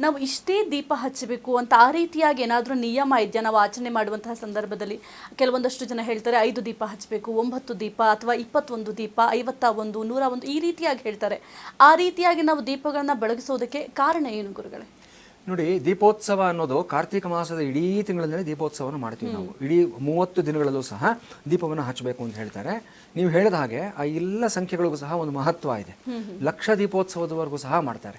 ನಾವು ಇಷ್ಟೇ ದೀಪ ಹಚ್ಚಬೇಕು ಅಂತ ಆ ರೀತಿಯಾಗಿ ಏನಾದರೂ ನಿಯಮ ಇದೆಯಾ? ನಾವು ಆಚರಣೆ ಮಾಡುವಂತಹ ಸಂದರ್ಭದಲ್ಲಿ ಕೆಲವೊಂದಷ್ಟು ಜನ ಹೇಳ್ತಾರೆ, ಐದು ದೀಪ ಹಚ್ಚಬೇಕು, ಒಂಬತ್ತು ದೀಪ ಅಥವಾ ಇಪ್ಪತ್ತೊಂದು ದೀಪ, ಐವತ್ತ ಒಂದು, ನೂರ ಒಂದು ಈ ರೀತಿಯಾಗಿ ಹೇಳ್ತಾರೆ. ಆ ರೀತಿಯಾಗಿ ನಾವು ದೀಪಗಳನ್ನ ಬೆಳಗಿಸೋದಕ್ಕೆ ಕಾರಣ ಏನು ಗುರುಗಳೇ? ನೋಡಿ ದೀಪೋತ್ಸವ ಅನ್ನೋದು ಕಾರ್ತಿಕ ಮಾಸದ ಇಡೀ ತಿಂಗಳಲ್ಲೇ ದೀಪೋತ್ಸವನ ಮಾಡ್ತೀವಿ ನಾವು. ಇಡೀ ಮೂವತ್ತು ದಿನಗಳಲ್ಲೂ ಸಹ ದೀಪವನ್ನು ಹಚ್ಚಬೇಕು ಅಂತ ಹೇಳ್ತಾರೆ. ನೀವು ಹೇಳಿದ ಹಾಗೆ ಆ ಎಲ್ಲ ಸಂಖ್ಯೆಗಳಿಗೂ ಸಹ ಒಂದು ಮಹತ್ವ ಇದೆ. ಲಕ್ಷ ದೀಪೋತ್ಸವದವರೆಗೂ ಸಹ ಮಾಡ್ತಾರೆ.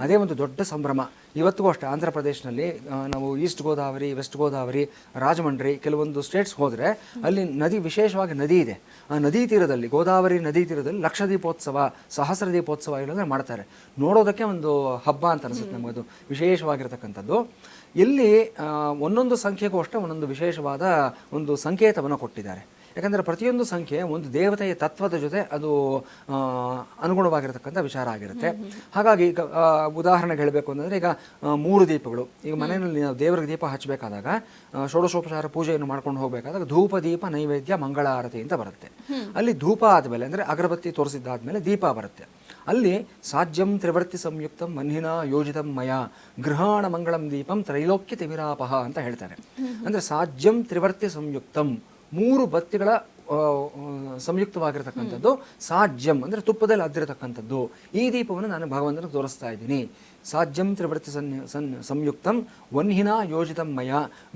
ಅದೇ ಒಂದು ದೊಡ್ಡ ಸಂಭ್ರಮ. ಇವತ್ತಿಗೂ ಅಷ್ಟೇ ಆಂಧ್ರ ಪ್ರದೇಶದಲ್ಲಿ ನಾವು ಈಸ್ಟ್ ಗೋದಾವರಿ ವೆಸ್ಟ್ ಗೋದಾವರಿ ರಾಜಮಂಡ್ರಿ ಕೆಲವೊಂದು ಸ್ಟೇಟ್ಸ್ ಹೋದರೆ ಅಲ್ಲಿ ನದಿ ವಿಶೇಷವಾಗಿ ನದಿ ಇದೆ. ಆ ನದಿ ತೀರದಲ್ಲಿ ಗೋದಾವರಿ ನದಿ ತೀರದಲ್ಲಿ ಲಕ್ಷ ದೀಪೋತ್ಸವ ಸಹಸ್ರ ದೀಪೋತ್ಸವ ಮಾಡ್ತಾರೆ. ನೋಡೋದಕ್ಕೆ ಒಂದು ಹಬ್ಬ ಅಂತ ಅನಿಸುತ್ತೆ ನಮಗದು. ವಿಶೇಷವಾಗಿರ್ತಕ್ಕಂಥದ್ದು. ಇಲ್ಲಿ ಒಂದೊಂದು ಸಂಖ್ಯೆಗೂ ಅಷ್ಟೇ ಒಂದೊಂದು ವಿಶೇಷವಾದ ಒಂದು ಸಂಕೇತವನ್ನು ಕೊಟ್ಟಿದ್ದಾರೆ. ಯಾಕಂದರೆ ಪ್ರತಿಯೊಂದು ಸಂಖ್ಯೆ ಒಂದು ದೇವತೆಯ ತತ್ವದ ಜೊತೆ ಅದು ಅನುಗುಣವಾಗಿರತಕ್ಕಂಥ ವಿಚಾರ ಆಗಿರುತ್ತೆ. ಹಾಗಾಗಿ ಈಗ ಉದಾಹರಣೆಗೆ ಹೇಳಬೇಕು ಅಂತಂದರೆ ಈಗ ಮೂರು ದೀಪಗಳು. ಈಗ ಮನೆಯಲ್ಲಿ ನಾವು ದೇವರಿಗೆ ದೀಪ ಹಚ್ಚಬೇಕಾದಾಗ ಷೋಡಶೋಪಚಾರ ಪೂಜೆಯನ್ನು ಮಾಡ್ಕೊಂಡು ಹೋಗಬೇಕಾದಾಗ ಧೂಪ ದೀಪ ನೈವೇದ್ಯ ಮಂಗಳಾರತಿ ಅಂತ ಬರುತ್ತೆ. ಅಲ್ಲಿ ಧೂಪ ಆದಮೇಲೆ ಅಂದರೆ ಅಗರಬತ್ತಿ ತೋರಿಸಿದ್ದಾದ್ಮೇಲೆ ದೀಪ ಬರುತ್ತೆ. ಅಲ್ಲಿ ಸಾಜ್ಯಂ ತ್ರಿವರ್ತಿ ಸಂಯುಕ್ತಂ ಮನ್ಹಿನ ಯೋಜಿತಂ ಮಯ ಗೃಹಾಣ ಮಂಗಳಂ ದೀಪಂ ತ್ರೈಲೋಕ್ಯ ತಿಮಿರಾಪಹ ಅಂತ ಹೇಳ್ತಾರೆ. ಅಂದರೆ ಸಾಜ್ಯಂ ತ್ರಿವರ್ತಿ ಸಂಯುಕ್ತಂ ಮೂರು ಬತ್ತಿಗಳ ಸಂಯುಕ್ತವಾಗಿರತಕ್ಕಂಥದ್ದು. ಸಾಜ್ಯಂ ಅಂದರೆ ತುಪ್ಪದಲ್ಲಿ ಅದ್ದಿರತಕ್ಕಂಥದ್ದು. ಈ ದೀಪವನ್ನು ನಾನು ಭಗವಂತನಿಗೆ ತೋರಿಸ್ತಾ ಇದ್ದೀನಿ. ಸಾಜ್ಯಂ ತ್ರಿವರ್ತಿ ಸನ್ ಸನ್, ಸಂಯುಕ್ತಂ ವನ್ಹಿನ ಯೋಜಿತಂ ಮಯ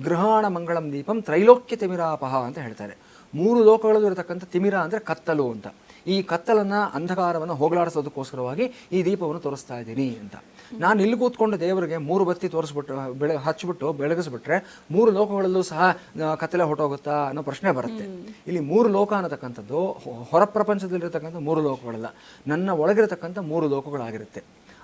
ಗೃಹಾಣ ಮಂಗಳಂ ದೀಪಂ ತ್ರೈಲೋಕ್ಯ ತಿಮಿರಾಪಹ ಅಂತ ಹೇಳ್ತಾರೆ. ಮೂರು ಲೋಕಗಳಲ್ಲೂ ಇರತಕ್ಕಂಥ ತಿಮಿರ ಅಂದರೆ ಕತ್ತಲು ಅಂತ. ಈ ಕತ್ತಲನ್ನ ಅಂಧಕಾರವನ್ನು ಹೋಗಲಾಡಿಸೋದಕ್ಕೋಸ್ಕರವಾಗಿ ಈ ದೀಪವನ್ನು ತೋರಿಸ್ತಾ ಇದ್ದೀನಿ ಅಂತ. ನಾನು ಇಲ್ಲಿ ಕೂತ್ಕೊಂಡು ದೇವರಿಗೆ ಮೂರು ಬತ್ತಿ ತೋರಿಸ್ಬಿಟ್ಟು ಬೆಳೆ ಹಚ್ಚಿಬಿಟ್ಟು ಬೆಳಗಿಸ್ಬಿಟ್ರೆ ಮೂರು ಲೋಕಗಳಲ್ಲೂ ಸಹ ಕತ್ತಲೆ ಹೊಟ್ಟೋಗುತ್ತಾ ಅನ್ನೋ ಪ್ರಶ್ನೆ ಬರುತ್ತೆ. ಇಲ್ಲಿ ಮೂರು ಲೋಕ ಅನ್ನತಕ್ಕಂಥದ್ದು ಹೊರ ಪ್ರಪಂಚದಲ್ಲಿರತಕ್ಕಂಥ ಮೂರು ಲೋಕಗಳಲ್ಲ. ನನ್ನ ಒಳಗಿರತಕ್ಕಂಥ ಮೂರು ಲೋಕಗಳಾಗಿರುತ್ತೆ.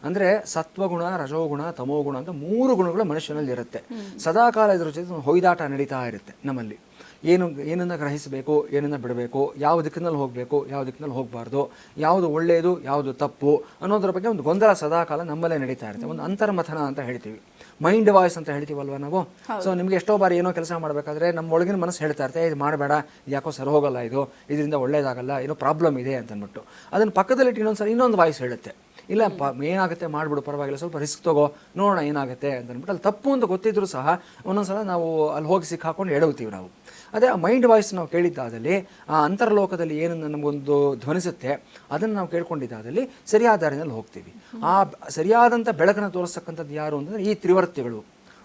ಅಂದರೆ ಸತ್ವಗುಣ ರಜೋಗುಣ ತಮೋಗುಣ ಅಂತ ಮೂರು ಗುಣಗಳು ಮನುಷ್ಯನಲ್ಲಿ ಇರುತ್ತೆ ಸದಾಕಾಲ ಇದ್ರ ಜೊತೆ ಹೊಯ್ದಾಟ ನಡೀತಾ ಇರುತ್ತೆ ನಮ್ಮಲ್ಲಿ. ಏನು ಏನನ್ನು ಗ್ರಹಿಸಬೇಕು ಏನನ್ನು ಬಿಡಬೇಕು ಯಾವ ದಿಕ್ಕಿನಲ್ಲಿ ಹೋಗಬೇಕು ಯಾವ ದಿಕ್ಕಿನಲ್ಲಿ ಹೋಗಬಾರ್ದು ಯಾವುದು ಒಳ್ಳೆಯದು ಯಾವುದು ತಪ್ಪು ಅನ್ನೋದ್ರ ಬಗ್ಗೆ ಒಂದು ಗೊಂದಲ ಸದಾಕಾಲ ನಮ್ಮಲ್ಲೇ ನಡೀತಾ ಇರುತ್ತೆ. ಒಂದು ಅಂತರ್ಮಥನ ಅಂತ ಹೇಳ್ತೀವಿ. ಮೈಂಡ್ ವಾಯ್ಸ್ ಅಂತ ಹೇಳ್ತೀವಲ್ವ ನಾವು? ಸೊ ನಿಮಗೆ ಎಷ್ಟೋ ಬಾರಿ ಏನೋ ಕೆಲಸ ಮಾಡಬೇಕಾದ್ರೆ ನಮ್ಮ ಒಳಗಿನ ಮನಸ್ಸು ಹೇಳ್ತಾ ಇರುತ್ತೆ ಇದು ಮಾಡಬೇಡ ಯಾಕೋ ಸರಿ ಹೋಗಲ್ಲ ಇದು ಇದರಿಂದ ಒಳ್ಳೇದಾಗಲ್ಲ ಏನೋ ಪ್ರಾಬ್ಲಮ್ ಇದೆ ಅಂತ ಅಂದ್ಬಿಟ್ಟು ಅದನ್ನು ಪಕ್ಕದಲ್ಲಿಟ್ಟು ಇನ್ನೊಂದ್ಸಲ ಇನ್ನೊಂದು ವಾಯ್ಸ್ ಹೇಳುತ್ತೆ. ಇಲ್ಲ ಪ ಏನಾಗುತ್ತೆ ಮಾಡಿಬಿಡು ಪರವಾಗಿಲ್ಲ ಸ್ವಲ್ಪ ರಿಸ್ಕ್ ತಗೋ ನೋಡೋಣ ಏನಾಗುತ್ತೆ ಅಂತ ಅಂದ್ಬಿಟ್ಟು ಅಲ್ಲಿ ತಪ್ಪು ಅಂತ ಗೊತ್ತಿದ್ರು ಸಹ ಒಂದೊಂದ್ಸಲ ನಾವು ಅಲ್ಲಿ ಹೋಗಿ ಸಿಕ್ಕಾಕೊಂಡು ಎಡವುತ್ತೀವಿ ನಾವು. ಅದೇ ಆ ಮೈಂಡ್ ವಾಯ್ಸ್ ನಾವು ಕೇಳಿದ್ದಾದಲ್ಲಿ, ಆ ಅಂತರ್ಲೋಕದಲ್ಲಿ ಏನನ್ನು ನಮಗೊಂದು ಧ್ವನಿಸುತ್ತೆ, ಅದನ್ನು ನಾವು ಕೇಳ್ಕೊಂಡಿದ್ದಾದಲ್ಲಿ ಸರಿಯಾದ ದಾರಿನಲ್ಲಿ ಹೋಗ್ತೀವಿ. ಆ ಸರಿಯಾದಂಥ ಬೆಳಕನ್ನು ತೋರಿಸ್ತಕ್ಕಂಥದ್ದು ಯಾರು ಅಂತಂದರೆ ಈ ತ್ರಿವರ್ತಿಗಳು.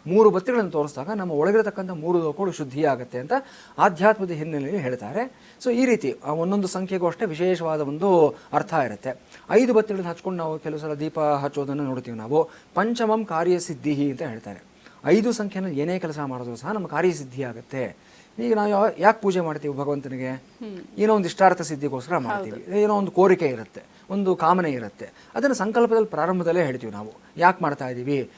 ಮೂರು ಬತ್ತಿಗಳನ್ನು ತೋರಿಸಿದಾಗ ನಮ್ಮ ಒಳಗಿರತಕ್ಕಂಥ ಮೂರು ಲೋಕಗಳು ಶುದ್ಧಿಯಾಗುತ್ತೆ ಅಂತ ಆಧ್ಯಾತ್ಮದ ಹಿನ್ನೆಲೆಯಲ್ಲಿ ಹೇಳ್ತಾರೆ. ಸೊ ಈ ರೀತಿ ಆ ಒಂದೊಂದು ಸಂಖ್ಯೆಗೂ ಅಷ್ಟೇ ವಿಶೇಷವಾದ ಒಂದು ಅರ್ಥ ಇರುತ್ತೆ. ಐದು ಬತ್ತಿಗಳನ್ನು ಹಚ್ಕೊಂಡು ನಾವು ಕೆಲವು ಸಲ ದೀಪ ಹಚ್ಚೋದನ್ನು ನೋಡ್ತೀವಿ ನಾವು. ಪಂಚಮಂ ಕಾರ್ಯಸಿದ್ಧಿ ಅಂತ ಹೇಳ್ತಾರೆ. ಐದು ಸಂಖ್ಯೆನಲ್ಲಿ ಏನೇ ಕೆಲಸ ಮಾಡಿದ್ರು ಸಹ ನಮ್ಮ ಕಾರ್ಯಸಿದ್ಧಿ ಆಗುತ್ತೆ. ಈಗ ನಾವು ಯಾಕೆ ಪೂಜೆ ಮಾಡ್ತೀವಿ ಭಗವಂತನಿಗೆ? ಏನೋ ಒಂದು ಇಷ್ಟಾರ್ಥ ಸಿದ್ಧಿಗೋಸ್ಕರ ಮಾಡ್ತೀವಿ. ಏನೋ ಒಂದು ಕೋರಿಕೆ ಇರುತ್ತೆ. ಒಂದು ಕಾಮನೆ ಇರುತ್ತೆ. ಅದನ್ನು ಸಂಕಲ್ಪದಲ್ಲಿ ಪ್ರಾರಂಭದಲ್ಲೇ ಹೇಳ್ತೀವಿ ನಾವು. ಯಾಕೆ ಮಾಡ್ತಾ ಇದ್ದೀವಿ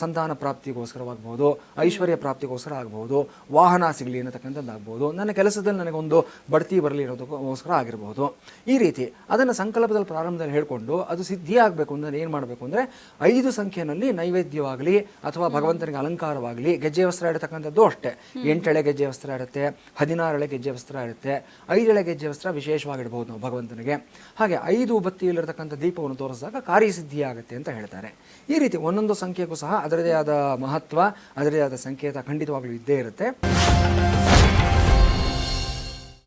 ಸಂತಾನ ಪ್ರಾಪ್ತಿಗೋಸ್ಕರವಾಗ್ಬೋದು ಐಶ್ವರ್ಯ ಪ್ರಾಪ್ತಿಗೋಸ್ಕರ ಆಗ್ಬೋದು ವಾಹನ ಸಿಗಲಿ ಅನ್ನತಕ್ಕಂಥದ್ದು ಆಗ್ಬೋದು ನನ್ನ ಕೆಲಸದಲ್ಲಿ ನನಗೊಂದು ಬಡ್ತಿ ಬರಲಿ ಇರೋದಕ್ಕೋಸ್ಕರ ಆಗಿರ್ಬೋದು ಈ ರೀತಿ ಅದನ್ನು ಸಂಕಲ್ಪದಲ್ಲಿ ಪ್ರಾರಂಭದಲ್ಲಿ ಹೇಳಿಕೊಂಡು ಅದು ಸಿದ್ಧಿ ಆಗಬೇಕು ಅಂದರೆ ಏನು ಮಾಡಬೇಕು ಅಂದರೆ ಐದು ಸಂಖ್ಯೆಯಲ್ಲಿ ನೈವೇದ್ಯವಾಗಲಿ ಅಥವಾ ಭಗವಂತನಿಗೆ ಅಲಂಕಾರವಾಗಲಿ ಗೆಜ್ಜೆ ವಸ್ತ್ರ ಇಡತಕ್ಕಂಥದ್ದು ಅಷ್ಟೇ. ಎಂಟೆಳೆ ಗೆಜ್ಜೆ ವಸ್ತ್ರ ಇರುತ್ತೆ, ಹದಿನಾರಳೆ ಗೆಜ್ಜೆ ವಸ್ತ್ರ ಇರುತ್ತೆ, ಐದೆಳೆ ಗೆಜ್ಜೆ ವಸ್ತ್ರ ವಿಶೇಷವಾಗಿಡ್ಬೋದು ನಾವು ಭಗವಂತನಿಗೆ. ಹಾಗೆ ಐದು ಬತ್ತಿಯಲ್ಲಿರತಕ್ಕಂಥ ದೀಪವನ್ನು ತೋರಿಸಿದಾಗ ಕಾರ್ಯಸಿದ್ಧಿ ಆಗುತ್ತೆ ಅಂತ ಹೇಳ್ತಾರೆ. ಈ ರೀತಿ ಒಂದೊಂದು ಸಂಖ್ಯೆಗೂ ಸಹ ಅದರದೇ ಆದ ಮಹತ್ವ ಅದರದೇ ಆದ ಸಂಕೇತ ಖಂಡಿತವಾಗ್ಲೂ ಇದ್ದೇ ಇರುತ್ತೆ.